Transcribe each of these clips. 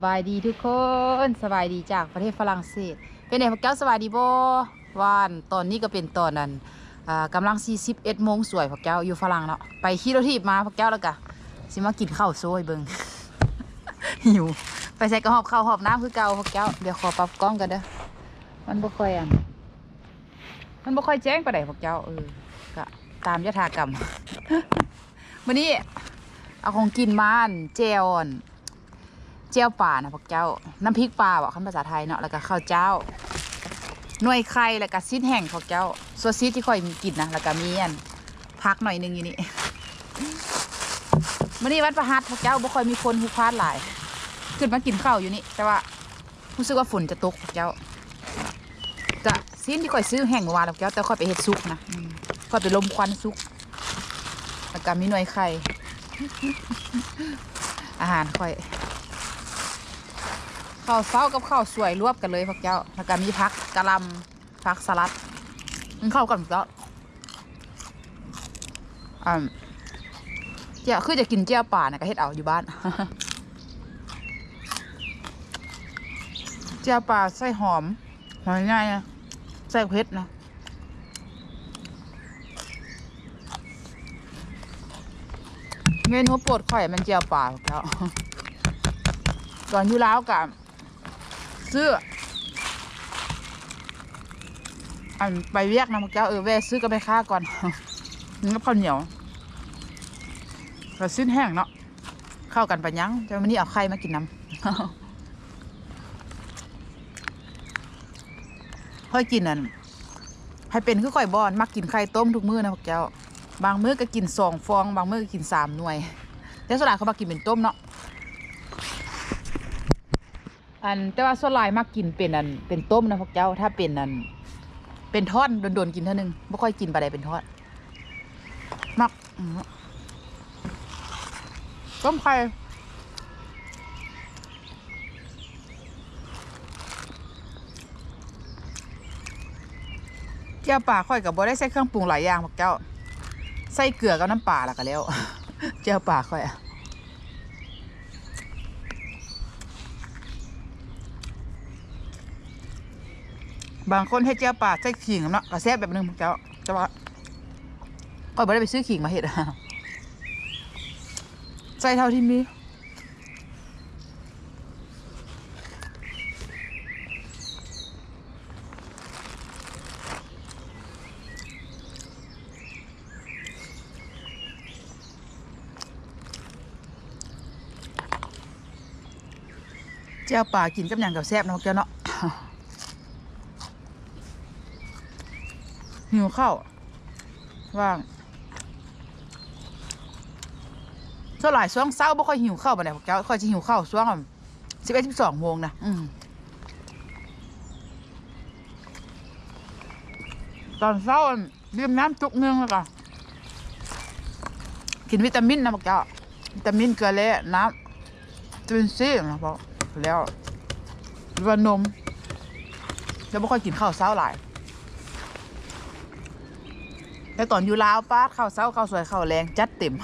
สบายดีทุกคนสบายดีจากประเทศฝรั่งเศส เป็นไงพวกเจ้าสบายดีบ่วานตอนนี้ก็เป็นตอนนั้นอ่ากำลัง41โมงสวยพวกเจ้าอยู่ฝรั่งเนาะไปขี่รถทีบมาพวกเจ้าแล้วก็สิมากินข้าวโซ่ให้เบิ่งหิวไปใส่กระหอบข้าวหอบน้ำคือเก่าพวกเจ้าเดี๋ยวขอปรับกล้องกันเด้อมันบ่ค่อยอันมันบ่ค่อยแจ้งปานใดพวกเจ้าเออก็ตามยถากรรมมื้อนี้เอาของกินมาอันแจ่วอ่อน เจียวป่านะพวกเจ้า น้ำพริกปลาบอกคำภาษาไทยเนาะแล้วก็ข้าวเจ้าหน่วยไข่แล้วก็ซีดแห้งพวกเจ้าโซซีดที่ค่อยมีกินนะแล้วก็มีอันพักหน่อยนึงอยู่นี่มื่อนี้วันประหัสพวกเจ้าบ่ค่อยมีคนหุกพลาดหลายขึ้นมากินข้าวอยู่นี่แต่ว่ารู้สึกว่าฝนจะตกพวกเจ้าจะซีนที่ค่อยซื้อแห้งเมื่อวานพวกเจ้าแต่ค่อยไปเฮ็ดซุกนะค่อยไปลมควันซุกแล้วก็มีหน่วยไข่อาหารค่อย ข้าวเช้ากับข้าวสวยรวบกันเลยพวกเจ้าแล้วก็มีพักกะหลำพักสลัดมันเข้ากันพวกเจ้าอ่าเจ้าคือจะกินเจ้าป่านะก็เฮ็ดเอาอยู่บ้านเจ้าป่าใส่หอมหอมง่ายนะใส่เผ็ดนะเมนูโปรดข่อยมันเจียวป่าพวกเจ้าก่อนอยู่แล้วกับ ซื้อ อันไปเวียกนะพวกเจ้าเออแวะซื้อกับไปค่าก่อนนี่ก็ข้าวเหนียวกับสิ้นแห้งเนาะเข้ากันปะยังจะวันนี้เอาไข่มากินน้ำค่อยกินอันให้เป็นคือข่อยบอนมักกินไข่ต้มทุกมื้อนะพวกเจ้าบางมื้อก็กินสองฟอง บางมื้อก็กินสามหน่วยแต่ส่วนใหญ่เขามากินเป็นต้มเนาะ อันแต่ว่าส่วนหลายมากกินเป็นอันเป็นต้มนะพวกเจ้าถ้าเป็นอัน เป็นทอดโดนๆกินเท่านึงไม่ค่อยกินปลาใดเป็นทอดมักต้มไข่เจ้าป่าค่อยกับบ่ได้ใส่เครื่องปรุงหลายอย่างพวกเจ้า ใส่เกลือกับน้ำปลาแล้วก็แล้ว เจ้าป่าค่อยอะ บางคนให้เจ้าป่าใส่ขิงเนาะก็แซบแบบนึงเจ้าแต่ว่าก็ไม่ได้ไปซื้อขิงมาเห็ดอะใส่เท่าที่มีเจ้าป่ากินกับอย่างกับแซ่บเนาะเจ้าเนาะ หิวข้าวว่างส่วนหลายช่วงเช้าบ่ค่อยหิวข้าวปานใดพวกเจ้าค่อยจะหิวข้าวช่วงสิบเอ็ดสิบสองโมงนะอืมตอนเช้าอั่นดื่มน้ำจุกหนึงแล้วก็กินวิตามินนะพวกเจ้าวิตามินเกลือแร่น้ำวิตามินซีนะพอแล้วหรือว่านมแล้วบ่ค่อยกินข้าวเช้าหลาย แต่ตอนอยู่ลาวป้าดข้าวเช้าข้าวสวยข้าวแรงจัดเต็ม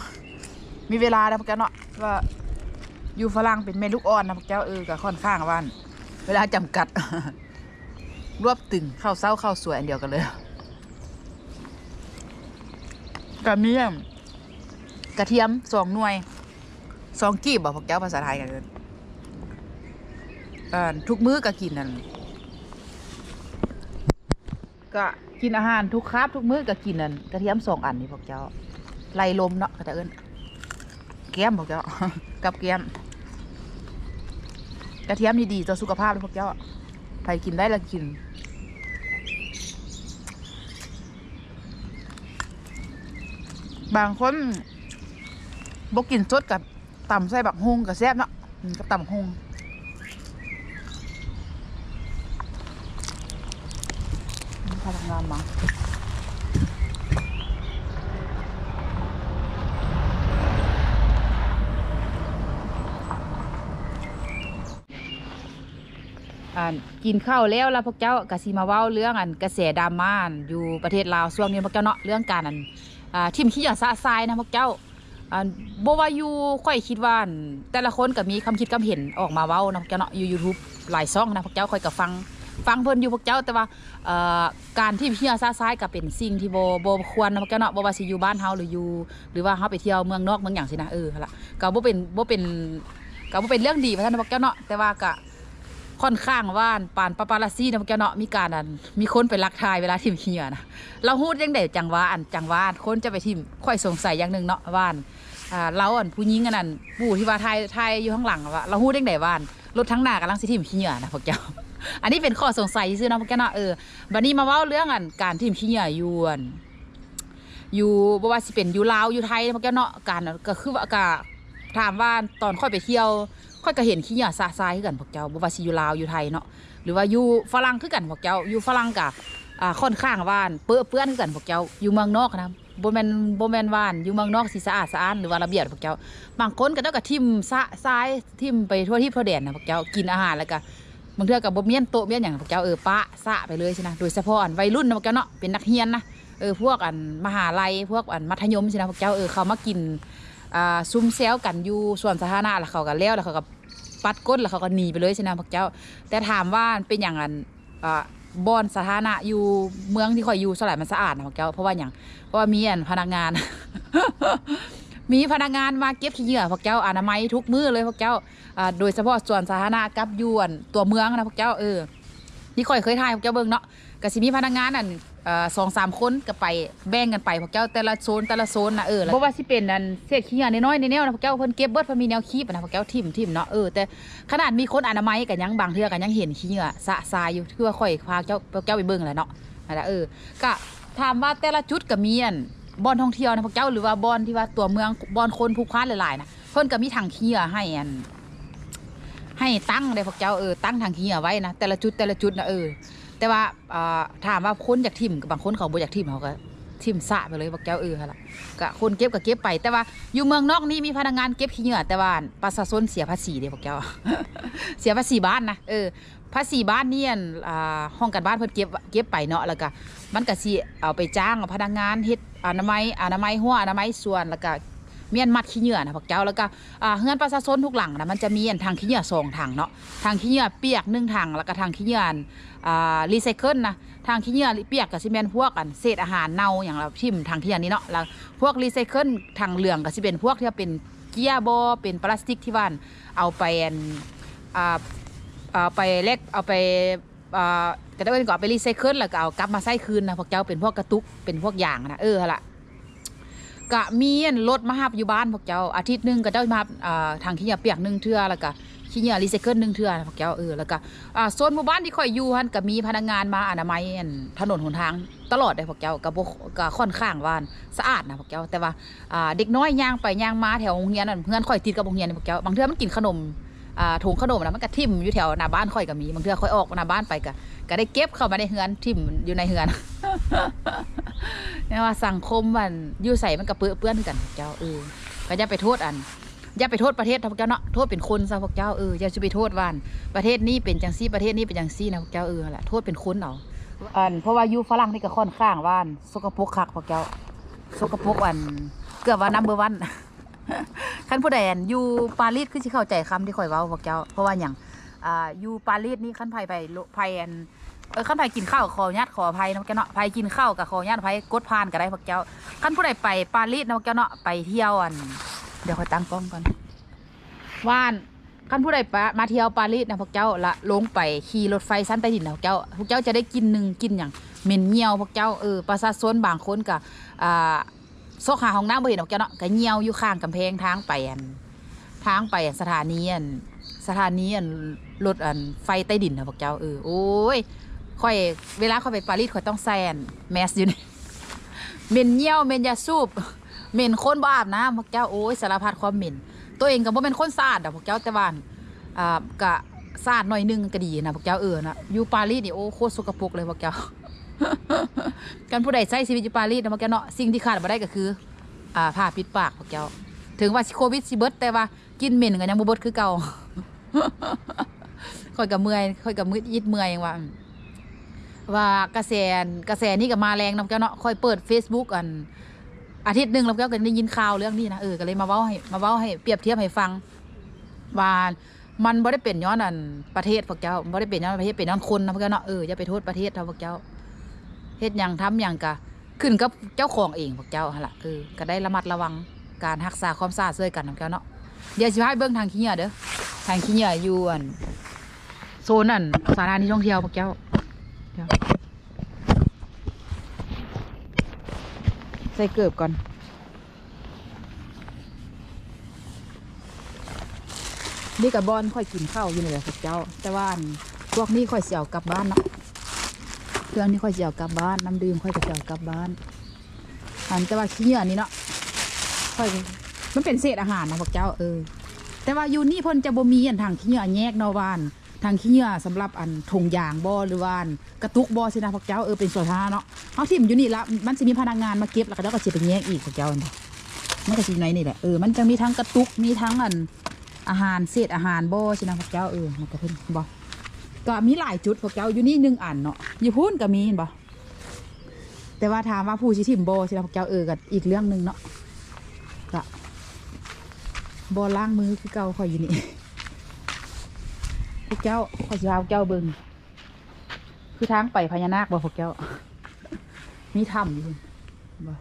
มีเวลานะพวกเจ้าเนาะว่าอยู่ฝรั่งเป็นเมลูกอ่อนนะพวกเจ้าเออก็ค่อนข้างว่านเวลาจำกัด รวบตึงข้าวเช้าข้าวสวยอันเดียวกันเลยกระเมียมกระเทียมสองหน่วยสองกีบบอกพวกเจ้าภาษาไทยกันเลยทุกมื้อก็กินนั่นก็ กินอาหารทุกคราบทุกมื้อก็กินนั่นกระเทียมสองอันนี่พวกเจ้าไล่ลมเนาะก็จะเอิ้นแก้มพวกเจ้ากับแก้มกระเทียมนี่ดีต่อสุขภาพเลยพวกเจ้าใครกินได้ละกินบางคนบกินสดกับต่ำใส่บักฮงกับแซ่บเนาะกับต่ำฮง งามะกินข้าวแล้วแล้วพวกเจ้ากะสิมาเว้าเรื่องอันกระแสดราม่าอันอยู่ประเทศลาวช่วงนี้พวกเจ้าเนาะเรื่องการอันอ่าทิมขี้ยาซะทรายนะพวกเจ้าอ่าบ่ว่าอยู่ค่อยคิดว่าแต่ละคนก็มีคำคิดคำเห็นออกมาเว้านะพวกเจ้าเนาะอยู่ YouTube หลายช่องนะพวกเจ้าค่อยก็ฟัง ฟังเพิ่นอยู่พวกเจ้าแต่ว่าการที่เที่ยวซ่าซ้ายก็เป็นสิ่งที่โบ่บ่ควรนะพวกเจ้าเนาะบ่ว่าสิอยู่บ้านเฮาหรืออยู่ หรือว่าเฮาไปเที่ยวเมืองนอกเมืองหยังสินะเออล่ะก็บ่เป็นบ่เป็นก็บ่เป็นเรื่องดีว่าซั่นนพวกเจ้าเนาะแต่ว่าก็ค่อนข้างว่านปานปาปาลาซี่นะพวกแกเนาะมีการอันมีคนไปลักทายเวลาทิมเฮียนะเราฮู้ยังได้จังว่าอันจังว่านคนจะไปทิมค่อยสงสัยอย่างหนึ่งเนาะว่านอ่าเราอันผู้หญิงอันนั้นปู่ที่ว่าทายทายอยู่ข้างหลังว่าเราฮู้ยังไดว่านรถทั้งหน้ากำลังสิทิมเฮียนะพวกเจ้า อันนี้เป็นข้อสงสัยซื่อเนาะพวกแกเนาะเออบัดนี้มาเว้าเรื่องอันการทิมเฮียอยู่อันอยู่บ่ว่าสิเป็นอยู่ลาวอยู่ไทยพวกแกเนาะการก็คือว่าก็ถามว่าตอนค่อยไปเที่ยว ค่อยก็เห็นขี้เหยาซาซายคือกันพวกเจ้าบ่ว่าสิอยู่ลาวอยู่ไทยเนาะหรือว่าอยู่ฝรั่งคือกันพวกเจ้าอยู่ฝรั่งกับอ่าค่อนข้างว่านเปื้อเปื้อนคือกันพวกเจ้าอยู่เมืองนอกนะบ่แมนบ่แมนว่านอยู่เมืองนอกสิสะอาดสะอ้านหรือว่าระเบียบพวกเจ้าบางคนก็เจ้าก็ทิมซะซ้ายทิมไปทั่วที่ทั่วแดนนะพวกเจ้ากินอาหารแล้วก็ บางเทื่อก็บ่เมียนโตเมียนหยังพวกเจ้าเออปะซะไปเลยใช่นะโดยเฉพาะอันวัยรุ่นนะพวกเจ้าเนาะเป็นนักเรียนนะเออพวกอันมหาลัยพวกอันมัธยมใช่นะพวกเจ้าเออเขามากินอ่าซุ่มแซวกันอยู่ส่วนสาธารณะแล้วเขาก็แล้วแล้วเขาก็ปัดก้นแล้วเขาก็หนีไปเลยใช่ไหมพวกเจ้า แต่ถามว่าเป็นอย่างนั้นอ่าบอนสาธารณะอยู่เมืองที่คอยอยู่สลายมันสะอาดนะพวกเจ้าเพราะว่าอย่างเพราะว่ามีอันพนักงาน มีพนักงานมาเก็บขี้เหงื่อพวกเจ้าอนามัยทุกมือเลยพวกเจ้าโดยเฉพาะส่วนสาธารณะกับยวนตัวเมืองนะพวกเจ้าเออที่ค่อยเคยถ่ายพวกเจ้าเบิ่งเนาะก็สิมีพนักงานอันเอ่อสองสามคนก็ไปแบ่งกันไปพวกเจ้าแต่ละโซนแต่ละโซนนะเออเพราะว่าสิเป็นอันเศษขี้เหงื่อน้อยๆในแนวนะพวกเจ้าเพิ่นเก็บเบิดเพิ่นมีแนวคีบนะพวกเจ้าทิ่มทิ่มเนาะเออแต่ขนาดมีคนอนามัยกันยังบางเทื่อกันยังเห็นขี้เหงื่อสะสายอยู่คือว่าค่อยพาเจ้าพวกเจ้าไปเบิ่งแหละเนาะนั่นแหละเออก็ถามว่าแต่ละจุดก็มีอัน บอนท่องเที่ยวนะพวกเจ้าหรือว่าบอนที่ว่าตัวเมืองบอนคนผูกพันหลายๆนะเพิ่นก็มีถังขี้เหงื่อให้อันให้ตั้งเลยพวกเจ้าเออตั้งทางขี้เหงื่อไว้นะแต่ละจุดแต่ละจุดนะเออแต่ว่าอ่าถามว่าคนอยากทิมกับบางคนเขาบ่อยากทิมเขาก็ทิมสะไปเลยพวกเจ้าเออหั่ละก็คนเก็บก็เก็บไป แต่ว่าอยู่เมืองนอกนี่มีพนักงานเก็บขี้เหงื่อแต่ว่าประชาชนเสียภาษีเด้พวกเจ้า เสียภาษีบ้านนะเออ ภาษีบ้านเนี่ยอ่าห้องกันบ้านเพิ่นเก็บเก็บไปเนาะแล้วก็มันก็สิเอาไปจ้างพนักงานเฮ็ดอนามัยอนามัยหัวอนามัยส่วนแล้วก็เมียนมัดขี้เหงื่อนะพวกเจ้าแล้วก็อ่าเฮือนประชาชนทุกหลังนะมันจะมีอันทางขี้เหงื่อสองทางเนาะทางขี้เหงื่อเปียกหนึ่งทางแล้วก็ทางขี้เหงื่ออ่ารีไซเคิลนะทางขี้เหงื่อเปียกกับซิเมนพวกอันเศษอาหารเน่าอย่างเราทิ่มทางขี้เหงื่อนี้เนาะแล้วพวกรีไซเคิลทางเหลืองกับซิเป็นพวกที่เป็นเกียร์บอเป็นพลาสติกที่ว่านเอาไปอันอ่า เอาไปเล็กเอาไปกระเด้นก็เอาไปรีไซเคิลแล้วก็เอากลับมาใส่คืนนะพวกเจ้าเป็นพวกกระตุกเป็นพวกยางนะเออละกะมีนรถมาหับอยู่บ้านพวกเจ้าอาทิตย์หนึงก็เจ้ามาทางขี้เหยาเปียกหนึ่งเทื่อแล้วก็ขี้เหยารีไซเคิลหนึ่งเทื่อนะพวกเจ้าเออแล้วก็โซนหมู่บ้านที่คอยอยู่หันก็มีพนักงานมาอนามัยถนนหนทางตลอดเลยพวกเจ้าก็บ่ก็ค่อนข้างว่าสะอาดนะพวกเจ้าแต่ว่าเด็กน้อยย่างไปย่างมาแถวโรงเรียนนั่นเพื่อนคอยติดกับโรงเรียนนพวกเจ้าบางเทื่อมันกินขนม ถุงขนมนะมันก็ทิ่มอยู่แถวหน้าบ้านค่อยก็มีบางเทื่อค่อยออกหน้าบ้านไปก็ก็ได้เก็บเข้ามาในเฮือนทิ่มอยู่ในเฮือนเนี่ยว่าสังคมมันยู่ใส่มันกระเปื้อเปื้อนกันพวกเจ้าเออก็อย่าไปโทษอันอย่าไปโทษประเทศพวกเจ้าเนาะโทษเป็นคนซะพวกเจ้าเอออย่าจะไปโทษวาอันประเทศนี้เป็นจังซี่ประเทศนี้เป็นจังซี่นะพวกเจ้าเออแหละโทษเป็นคนเอาอันเพราะว่ายู่ฝรั่งนี่ก็ค่อนข้างว่านสกปรกคักพวกเจ้าสกปรกอัน เกือบว่านัมเบอร์วัน คันผู้ใดอันอยู่ปารีสคือสิเข้าใจคำที่ข่อยเว้าพวกเจ้า เพราะว่าอย่างอ่าอยู่ปารีสนี่คันไผไปโลไผอันเออขั้นไผกินข้าวขอญาติขออภัยนะแกเนาะไผกินข้าวกับขอญาติไผกดผ่านก็ได้พวกเจ้าขั้นผู้ใดไปปารีสนะพวกแกเนาะไปเที่ยวอัน เดี๋ยวคอยตั้งกล้องก่อนว่านขั้นผู้ใดมาเที่ยวปารีสนะพวกเจ้าละลงไปขี่รถไฟสั้นใต้ดินนะพวกเจ้าพวกเจ้าจะได้กินหนึ่งกินอย่างเหม็นเหี่ยวพวกเจ้าเออประชาชนบางคนกับอ่า ซอกหาห้องน้ำบ่เห็นพวกเจ้าเนาะก็เหี่ยวอยู่ข้างกำแพงทางไปอันทางไปอันสถานีอันสถานีอันรถอันไฟใต้ดินนะพวกเจ้าเออโอ้ยค่อยเวลาค่อยไปปารีสค่อยต้องใส่อันแมสอยู่นี่เหม็นเยี่ยวเหม็นยาสูบเหม็นคนบ่อาบน้ำพวกเจ้าโอ้ยสารพัดความเหม็นตัวเองก็บ่เป็นคนสะอาดดอกพวกเจ้าแต่ว่าอั่นอ่ากะสะอาดหน่อยหนึงก็ดีนะพวกเจ้าเออนะอยู่ปารีสนี่โอ้โคตรสกปรกเลยพวกเจ้า การผู้ใดใช้ชีวิตอยู่ปารีสนะพวกเนาะสิ่งที่ขาดบ่ได้ก็คืออ่าผ้าปิดปากพวกถึงว่าโควิดสิเบิดแต่ว่ากินเหม็นก็ยังบ่เบิดคือเก่าค่อยก็เมื่อยค่อยก็มืดยิดเมื่อยยังว่าว่ากระแสกระแสนี่ก็มาแรงนาะเจ้าเนาะค่อยเปิด Facebook อัน อาทิตย์หนึ่งเราก็ได้ยินข่าวเรื่องนี้นะเออก็เลยมาเว้าให้มาเว้าให้เปรียบเทียบให้ฟังว่ามันบ่ได้เป็นย้อนอันประเทศพวกเจ้าบ่ได้เป็นย้อนประเทศเป็นย้อนคนนะพวกเจ้าเนาะเอออย่าไปโทษประเทศเท่าพวกเจ้า เฮ็ดยังทำยังกะขึ้นกับเจ้าของเองพวกเจ้าหั่นล่ะเออก็ได้ระมัดระวังการรักษาความสะอาดช่วยกันพวกเจ้าเนาะเดี๋ยวสิพาไปเบิ่งทางขี้เหงื่อเด้อทางขี้เหงื่ออยู่อันโซนอันสถานที่ท่องเที่ยวพวกเจ้าเดี๋ยวใส่เกือบก่อนนี่กับบอนค่อยกินข้าวอยู่นี่แหละพวกเจ้า แต่ว่านพวกนี้ค่อยเสียวกลับบ้านเนาะ เครื่องนี้ค่อยเสียวกลับบ้านน้ำดื่มค่อยจะเสียวกลับบ้านอันแต่ว่าขี้เหงื่อนี่เนาะค่อยมันเป็นเศษอาหารนะพวกเจ้าเออแต่ว่าอยู่นี่เพิ่นจะบ่มีอันทางขี้เหงื่อแยกเนอวานทางขี้เหงื่อสำหรับอันถุงยางบ่อหรือว่านกระตุกบ่อสินะพวกเจ้าเออเป็นส่วนทาเนาะเฮาทิ่มอยู่นี่ละมันสิมีพนักงานมาเก็บแล้วก็เจ้าก็สิไปแยกอีกพวกเจ้าเนาะมันก็สิอยู่ในนี่แหละเออมันจะมีทั้งกระตุกมีทั้งอันอาหารเศษอาหารบ่ใช่นะพวกเจ้าเออมันก็เพิ่นบ่ ก็มีหลายจุดพวกเจ้าอยู่นี่หนึ่งอันเนาะอยู่พูนก็มีเห็นบ่แต่ว่าถามว่าผู้ชิทิมโบใช่นะพวกเจ้าเออก็อีกเรื่องหนึ่งเนาะก็บ่ล้างมือคือเก่าคอยอยู่นี่พวกเจ้าขอยสิพาพวกเจ้าเบิ่งคือทางไปพญานาคบ่พวกเจ้า มีถ้ำอยู่บ่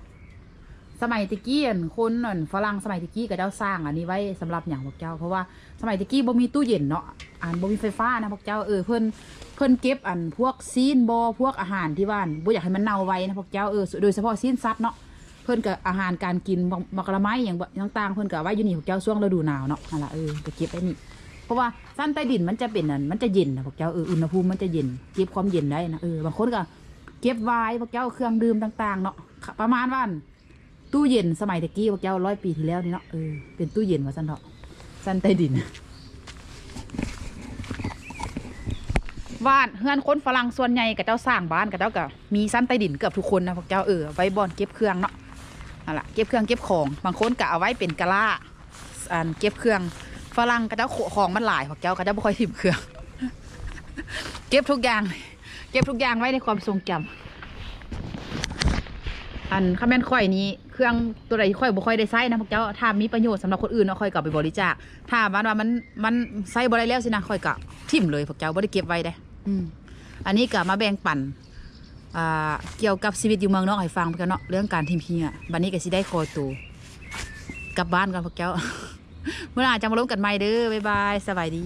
สมัยตะกี้อั่นคนอั่นฝรั่งสมัยตะกี้ก็เจ้าสร้าง อันนี้ไว้สำหรับอย่างพวกเจ้า เพราะว่าสมัยตะกี้บ่มีตู้เย็นเนาะอันบ่มีไฟฟ้านะพวกเจ้าเออเพิ่นเพิ่นเก็บอันพวกซีนบ่พวกอาหารที่บ้านบ่อยากให้มันเน่าไว้นะพวกเจ้าเออโดยเฉพาะซีนสัตว์เนาะเพิ่นก็อาหารการกินบักบักละไม้อย่างบ่ต่างๆเพิ่นก็เอาไว้อยู่นี่พวกเจ้าช่วงฤดูหนาวเนาะนั่นแหละเออก็เก็บไว้นี่เพราะว่าสั้นใต้ดินมันจะเป็นอันมันจะเย็นนะพวกเจ้าเอออุณหภูมิมันจะเย็นเก็บความเย็นได้นะเออบางคนก็เก็บไว้พวกเจ้าเครื่องดื่มต่าง ๆ เนาะประมาณว่า ตู้เย็นสมัยตะกี้พวกเจ้าร้อยปีที่แล้วนี่เนาะเออเป็นตู้เย็นว่าสันเถาะสันใต้ดินบ้านเฮือนคนฝรั่งส่วนใหญ่กับเจ้าสร้างบ้านกับเจ้าก็มีสั้นใต้ดินเกือบทุกคนนะพวกเจ้าเออไว้บอนเก็บเครื่องเนาะนั่นแหละเก็บเครื่องเก็บของบางคนก็เอาไว้เป็นกะลาอันเก็บเครื่องฝรั่งกับเจ้าของมันหลายพวกเจ้าก็เจ้าบ่ค่อยถิ่มเครื่อง เก็บทุกอย่าง เก็บทุกอย่างไว้ในความทรงจำ อันข้าแม่นค่อยนี้เครื่องตัวใดที่ค่อยบ่ค่อยได้ใช้นะพวกเจ้าถ้ามีประโยชน์สำหรับคนอื่นเนาะค่อยกลับไปบริจาคถ้ามันว่ามันมันใช้บ่ได้แล้วสินะค่อยกะทิ่มเลยพวกเจ้าบ่ได้เก็บไว้ได้อืมอันนี้ก็มาแบ่งปันอ่าเกี่ยวกับชีวิตอยู่เมืองนอกให้ฟังพวกเจ้าเนาะเรื่องการทิมเฮียบัดนี้ก็สิได้คอตูกลับบ้านกันพวกเจ้า เมื่อไหน้าจะมาล้มกันใหม่เด้อบ๊ายบายสบายดี